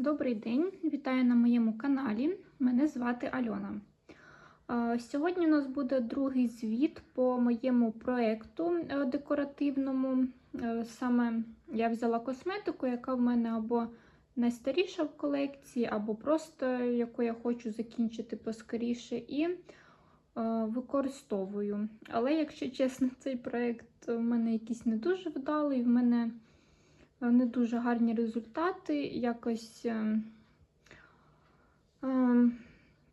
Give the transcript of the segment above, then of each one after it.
Добрий день, вітаю на моєму каналі. Мене звати Альона. Сьогодні у нас буде другий звіт по моєму проєкту е, декоративному. Е, Саме я взяла косметику, яка в мене або найстаріша в колекції, або просто яку я хочу закінчити поскоріше, і е, використовую. Але, якщо чесно, цей проєкт у мене якийсь не дуже вдалий. В мене не дуже гарні результати. Якось е, е,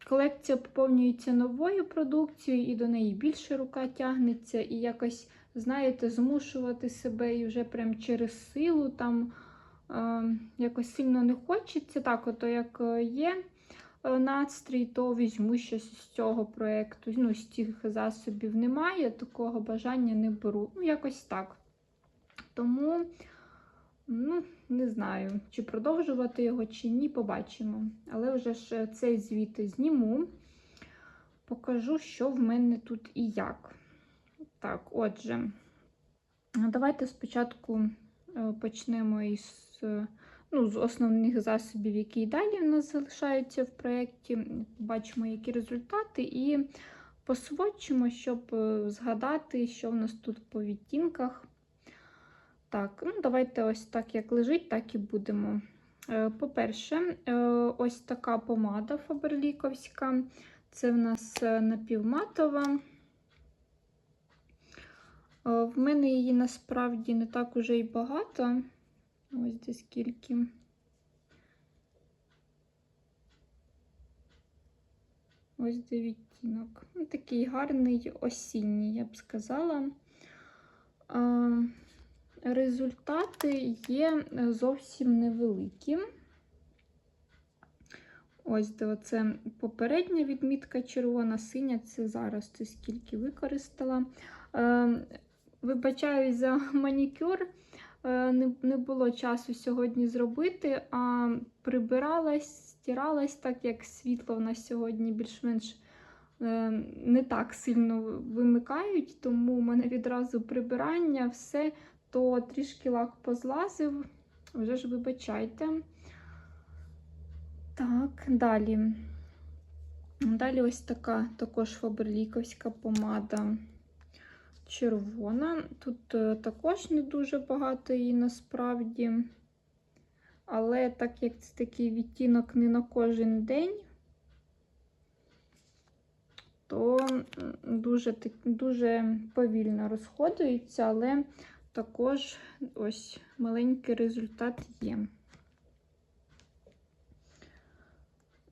колекція поповнюється новою продукцією, і до неї більше рука тягнеться, і якось, знаєте, змушувати себе і вже прям через силу там е, якось сильно не хочеться. Так, ото як є настрій, то візьму щось з цього проєкту. Ну, з тих засобів немає, такого бажання не беру. Ну, якось так. Тому. Ну, не знаю, чи продовжувати його, чи ні, побачимо. Але вже ж цей звіт зніму, покажу, що в мене тут і як. Так, отже, давайте спочатку е, почнемо із ну, з основних засобів, які далі в нас залишаються в проєкті. Бачимо, які результати, і посводчимо, щоб е, згадати, що в нас тут по відтінках. Так, ну давайте ось так, як лежить, так і будемо. Е, по-перше, е, ось така помада фаберліковська. Це в нас е, напівматова. В мене її насправді не так уже і багато. Ось де скільки. Ось де відтінок. Ну, такий гарний осінній, я б сказала. Результати є е, зовсім невеликі. Ось оце попередня відмітка червона, синя це зараз це скільки використала. Е, Вибачаюсь за манікюр, е, не, не було часу сьогодні зробити, а прибиралась, стиралась, так як світло в нас сьогодні більш-менш е, не так сильно вимикають, тому у мене відразу прибирання, все то трішки лак позлазив, вже ж вибачайте. Так, далі. Далі ось така також фаберліковська помада червона. Тут е, також не дуже багато її насправді. Але так як це такий відтінок не на кожен день, то дуже дуже повільно розходується, але також ось маленький результат є.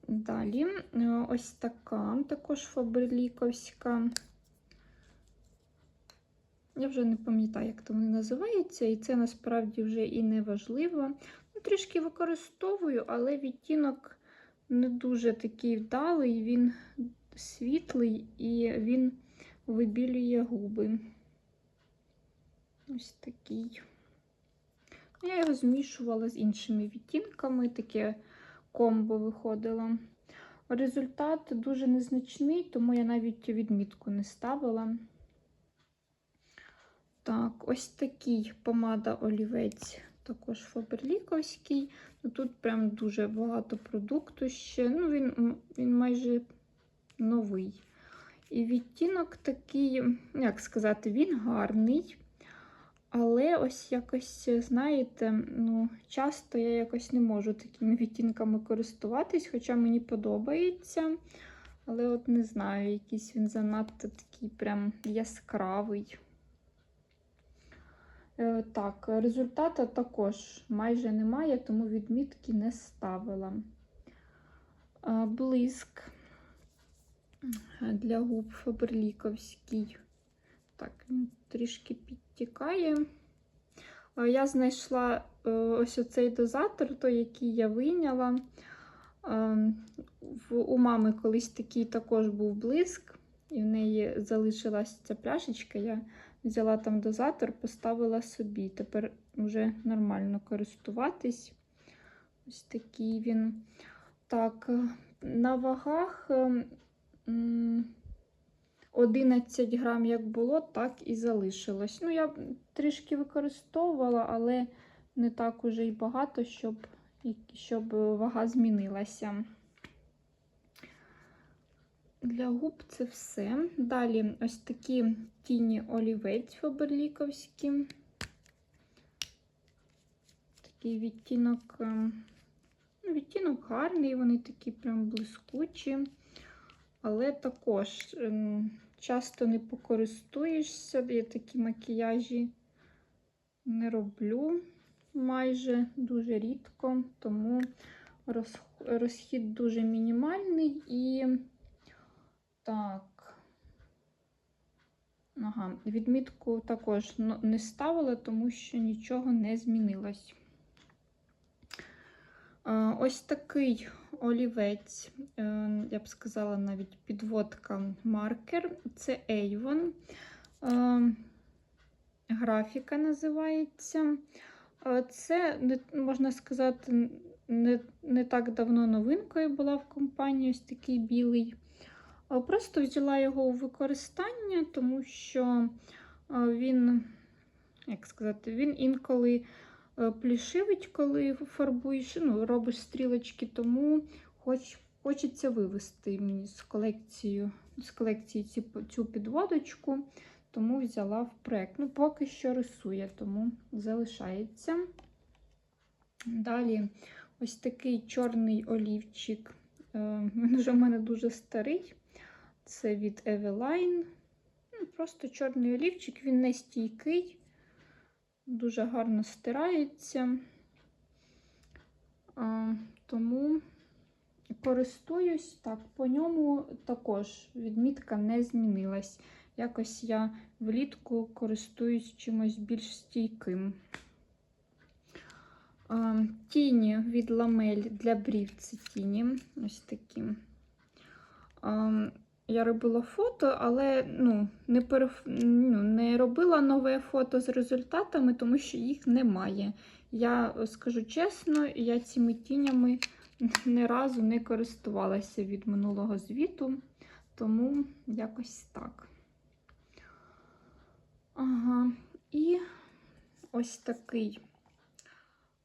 Далі е, ось така, також фаберліковська. Я вже не пам'ятаю, як то вони називаються, і це насправді вже і не важливо. Ну, Трішки використовую, але відтінок не дуже такий вдалий, він світлий і він вибілює губи. Ось такий. Я його змішувала з іншими відтінками, таке комбо виходило. Результат дуже незначний, тому я навіть відмітку не ставила. Так, ось такий помада олівець, також фаберліковський. Ну, тут прям дуже багато продукту ще. Ну, Він він майже новий. І відтінок такий, як сказати, він гарний. Але ось якось, знаєте, ну, часто я якось не можу такими відтінками користуватись, хоча мені подобається. Але от не знаю, якийсь він занадто такий прям яскравий. Е, так, результату також майже немає, тому відмітки не ставила. Е, блиск для губ фаберліковський. Так, він трішки підтікає. Я знайшла е, ось оцей дозатор, той, який я вийняла. У мами колись такий також був блиск, і в неї залишилася ця пляшечка. Я взяла там дозатор, поставила собі. Тепер вже нормально користуватись. Ось такий він. Так, на вагах. Ем, 11 грам як було, так і залишилось. Ну, я трішки використовувала, але не так уже й багато, щоб щоб вага змінилася. Для губ це все. Далі ось такі тіні олівець фаберліковські. Такий відтінок, е, ну, відтінок гарний, вони такі прям блискучі, але також ем, часто не покористуєшся, я такі макіяжі не роблю майже дуже рідко, тому розхід дуже мінімальний і так. Ага, відмітку також не ставила, тому що нічого не змінилось. Ось такий олівець, е, я б сказала, навіть підводка маркер. Це Avon. Е, Графіка називається. Е, Це, можна сказати, не, не так давно новинкою була в компанії ось такий білий. Просто взяла його у використання, тому що він, як сказати, він інколи плішивить, коли фарбуєш, ну, робиш стрілочки, тому хоч, хочеться вивести мені з колекції, з колекції цю, цю підводочку, тому взяла в проект. Ну, поки що рисує, тому залишається. Далі ось такий чорний олівчик. Е, Він вже в мене дуже старий. Це від Eveline. Ну, Просто чорний олівчик, він не стійкий, дуже гарно стирається. Тому користуюсь так, по ньому також відмітка не змінилась. Якось я влітку користуюсь чимось більш стійким. Тіні від ламель для брів це тіні. Ось такі. Я робила фото, але ну, не, переф... ну, не робила нове фото з результатами, тому що їх немає. Я скажу чесно, я цими тінями ні разу не користувалася від минулого звіту, тому якось так. Ага, і ось такий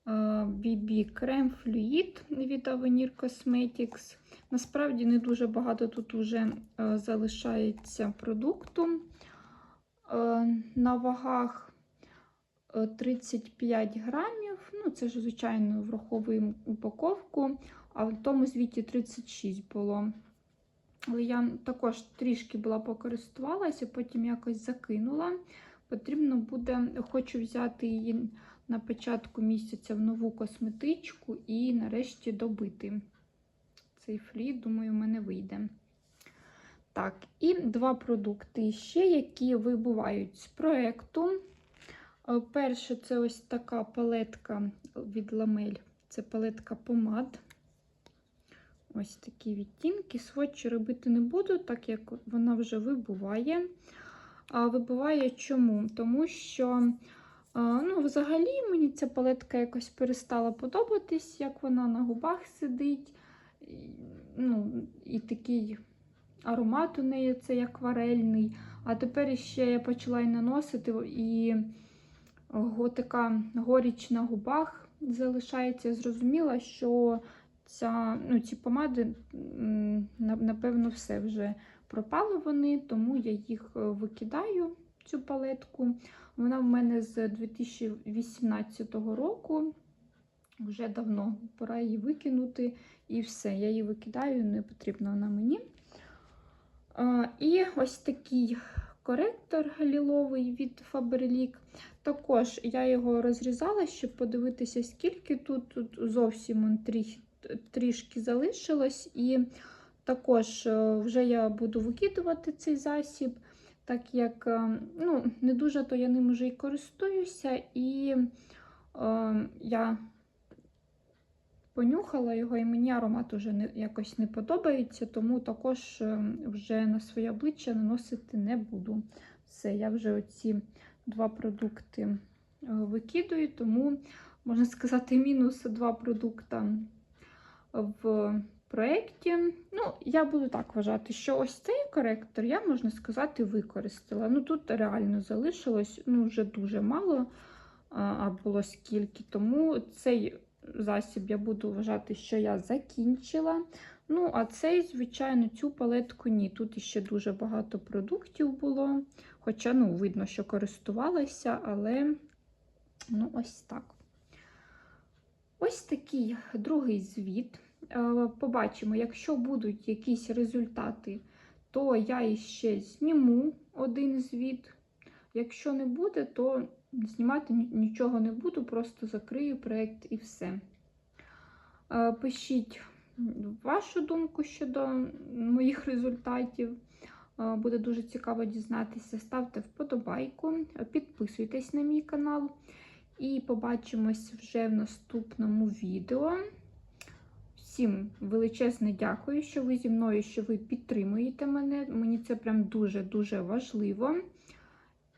BB крем флюїд від Avenir Cosmetics. Насправді не дуже багато тут вже е, залишається продукту. Е, На вагах е, 35 грамів. Ну, це ж, звичайно, враховуємо упаковку, а в тому звіті 36 було. Але я також трішки була покористувалася, потім якось закинула. Потрібно буде, хочу взяти її на початку місяця в нову косметичку і нарешті добити цей фліт, думаю, в мене вийде. Так, і два продукти ще, які вибувають з проєкту. Е, Перше, це ось така палетка від ламель. Це палетка помад. Ось такі відтінки. Сводчі робити не буду, так як вона вже вибуває. А вибуває чому? Тому що, ну, взагалі, мені ця палетка якось перестала подобатись, як вона на губах сидить. Ну, і такий аромат у неї це як акварельний. А тепер ще я почала і наносити, і така горіч на губах залишається. Зрозуміла, що ця, ну, ці помади, напевно, все вже пропали вони, тому я їх е, викидаю, цю палетку. Вона в мене з 2018 року. Вже давно пора її викинути, і все, я її викидаю, не потрібна вона мені. А, І ось такий коректор ліловий від Faberlic. Також я його розрізала, щоб подивитися, скільки тут, тут зовсім трішки залишилось. І також вже я буду викидувати цей засіб, так як ну, не дуже то я ним вже і користуюся, і е, я понюхала його, і мені аромат уже не, якось не подобається, тому також вже на своє обличчя наносити не буду. Все, я вже оці два продукти викидую, тому, можна сказати, мінус два продукти в проєкті. Ну, я буду так вважати, що ось цей коректор я, можна сказати, використала. Ну, тут реально залишилось ну, вже дуже мало, а було скільки. Тому цей засіб я буду вважати, що я закінчила. Ну, а цей, звичайно, цю палетку ні. Тут ще дуже багато продуктів було. Хоча, ну, видно, що користувалася, але ну, ось так. Ось такий другий звіт. Е, Побачимо, якщо будуть якісь результати, то я іще зніму один звіт. Якщо не буде, то знімати нічого не буду, просто закрию проєкт і все. Е, Пишіть вашу думку щодо моїх результатів. Е, Буде дуже цікаво дізнатися. Ставте вподобайку, підписуйтесь на мій канал. І побачимось вже в наступному відео. Всім величезне дякую, що ви зі мною, що ви підтримуєте мене. Мені це прям дуже-дуже важливо.